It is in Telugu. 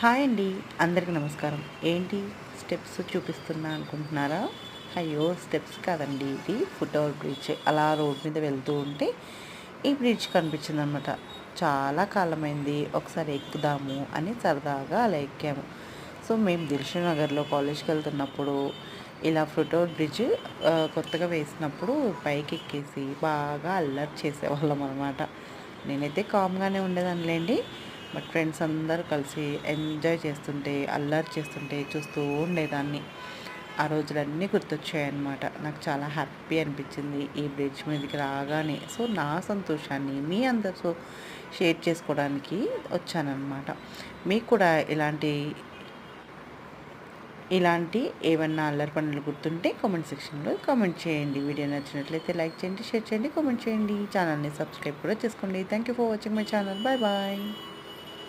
హాయ్ అండి. అందరికీ నమస్కారం. ఏంటి? స్టెప్స్ చూపిస్తున్నా అనుకుంటున్నారా? అయ్యో స్టెప్స్ కాదండి ఇది. Foot over bridge. అలా రోడ్ మీద వెళ్తూ ఉంటే ఈ బ్రిడ్జ్ కనిపించింది అనమాట చాలా కాలమైంది. ఒకసారి ఎక్కుదాము అని సరదాగా అలా ఎక్కాము. సో మేము దిల్షు నగర్లో కాలేజ్కి వెళ్తున్నప్పుడు ఇలా ఫుట్ ఓవర్ బ్రిడ్జ్ కొత్తగా వేసినప్పుడు పైకి ఎక్కేసి బాగా అల్లరి చేసేవాళ్ళం అనమాట. నేనైతే కామ్గానే ఉండేదానిలేండి బట్ ఫ్రెండ్స్ అందరూ కలిసి ఎంజాయ్ చేస్తుంటే అల్లరి చేస్తుంటే చూస్తూ ఉండేదాన్ని. ఆ రోజులన్నీ గుర్తొచ్చాయన్నమాట. నాకు చాలా హ్యాపీ అనిపించింది ఈ బ్రిడ్జ్ మీదకి రాగానే. సో నా సంతోషాన్ని మీ అందరితో షేర్ చేసుకోవడానికి వచ్చానన్నమాట. మీకు కూడా ఇలాంటి ఇలాంటి ఏమన్నా అల్లరి పనులు గుర్తుంటే కామెంట్ సెక్షన్లో కామెంట్ చేయండి. వీడియో నచ్చినట్లయితే లైక్ చేయండి షేర్ చేయండి కామెంట్ చేయండి. ఛానల్ని సబ్స్క్రైబ్ కూడా చేసుకోండి. Thank you for watching my channel. Bye bye.